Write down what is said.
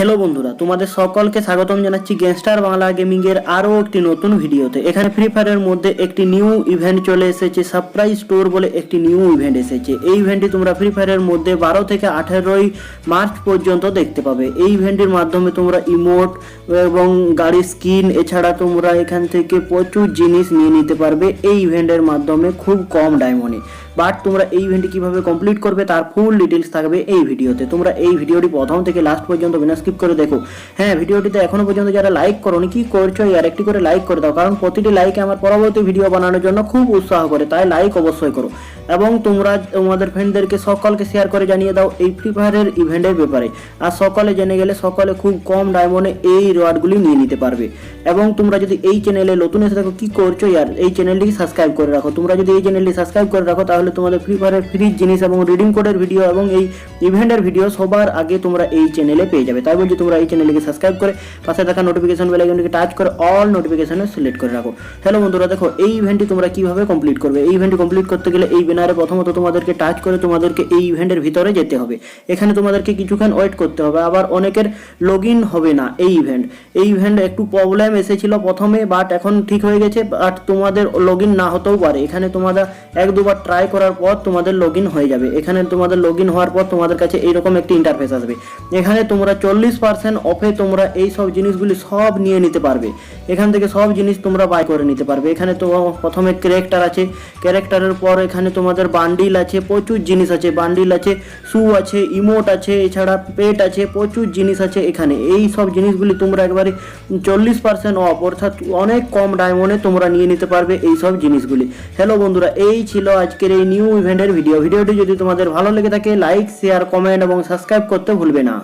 Hello বন্ধুরা, তোমাদের সকলকে স্বাগতম জানাচ্ছি গ্যাংস্টার বাংলা গেমিং এর আরও একটি নতুন ভিডিওতে। এখানে ফ্রি ফায়ারের মধ্যে একটি নিউ ইভেন্ট চলে এসেছে সারপ্রাইজ স্টোর বলে একটি নিউ ইভেন্ট এসেছে। এই ইভেন্টটি তোমরা ফ্রি ফায়ারের মধ্যে বারো থেকে আঠেরোই মার্চ পর্যন্ত দেখতে পাবে। এই ইভেন্টের মাধ্যমে তোমরা ইমোট এবং গাড়ির স্কিন এছাড়া তোমরা এখান থেকে প্রচুর জিনিস নিয়ে নিতে পারবে। এই ইভেন্টের মাধ্যমে খুব কম ডায়মন্ডে বাট তোমরা এই ইভেন্টটি কীভাবে কমপ্লিট করবে তার ফুল ডিটেলস থাকবে এই ভিডিওতে। তোমরা এই ভিডিওটি প্রথম থেকে লাস্ট পর্যন্ত বিনা স্কিপ করে দেখো। হ্যাঁ ভিডিওটিতে এখনও পর্যন্ত যারা লাইক করোনি, কি করছ আর একটি করে লাইক করে দাও। কারণ প্রতিটি লাইক আমার পরবর্তী ভিডিও বানানোর জন্য খুব উৎসাহ করে, তাই লাইক অবশ্যই করো। এবং তোমরা তোমাদের ফ্রেন্ডদেরকে সকলকে শেয়ার করে জানিয়ে দাও এই ফ্রি ফায়ারের ইভেন্টের ব্যাপারে। আর সকলে জেনে গেলে সকলে খুব কম ডায়মন্ডে এই রিওয়ার্ডগুলি নিয়ে নিতে পারবে। এবং তোমরা যদি এই চ্যানেলে নতুন এসে থাকো, কি করছ ইয়ার এই চ্যানেলটিকে সাবস্ক্রাইব করে রাখো? তোমরা যদি এই চ্যানেলটি সাবস্ক্রাইব করে রাখো, তাহলে তোমাদের ফ্রি ফায়ারের ফ্রি জিনিস এবং রিডিং কোডের ভিডিও এবং এই ইভেন্টের ভিডিও সবার আগে তোমরা এই চ্যানেলে পেয়ে যাবে। তাই বলছি, তোমরা এই চ্যানেলটিকে সাবস্ক্রাইব করে পাশে থাকা নোটিফিকেশন বেল টাচ করে অল নোটিফিকেশনে সিলেক্ট করে রাখো। হ্যালো বন্ধুরা দেখো, এই ইভেন্টটি তোমরা কীভাবে কমপ্লিট করবে? এই ইভেন্টটি কমপ্লিট করতে গেলে এই ব্যানারে প্রথমত তোমাদেরকে টাচ করে তোমাদেরকে এই ইভেন্টের ভিতরে যেতে হবে। এখানে তোমাদেরকে কিছুক্ষণ ওয়েট করতে হবে। আবার অনেকের লগ হবে না এই ইভেন্ট এই ইভেন্ট একটু প্রবলেম এসেছিল প্রথমে বাট এখন ঠিক হয়ে গেছে বাট তোমাদের লগ না হতেও পারে। এখানে তোমাদের এক দুবার ট্রাই করার পর তোমাদের লগ হয়ে যাবে। এখানে তোমাদের লগ হওয়ার পর তোমাদের কাছে এইরকম একটি ইন্টারফেস আসবে। এখানে তোমরা চল্লিশ পার্সেন্ট অফে তোমরা এই সব জিনিসগুলি সব নিয়ে নিতে পারবে। এখান থেকে সব জিনিস তোমরা বাই করে নিতে পারবে। এখানে তো প্রথমে ক্যারেক্টার আছে। ক্যারেক্টারের পর এখানে তোমাদের বান্ডিল আছে, প্রচুর জিনিস আছে বান্ডিল আছে শু আছে ইমোট আছে, এছাড়া পেট আছে, প্রচুর জিনিস আছে এখানে। এই সব জিনিসগুলি তোমরা একবারে চল্লিশ পার্সেন্ট অফ অর্থাৎ অনেক কম ডায়মন্ডে তোমরা নিয়ে নিতে পারবে এই সব জিনিসগুলি। হ্যালো বন্ধুরা, এই ছিল আজকের এই নিউ ইভেন্টের ভিডিও ভিডিওটি যদি তোমাদের ভালো লেগে থাকে লাইক শেয়ার কমেন্ট এবং সাবস্ক্রাইব করতে ভুলবে না।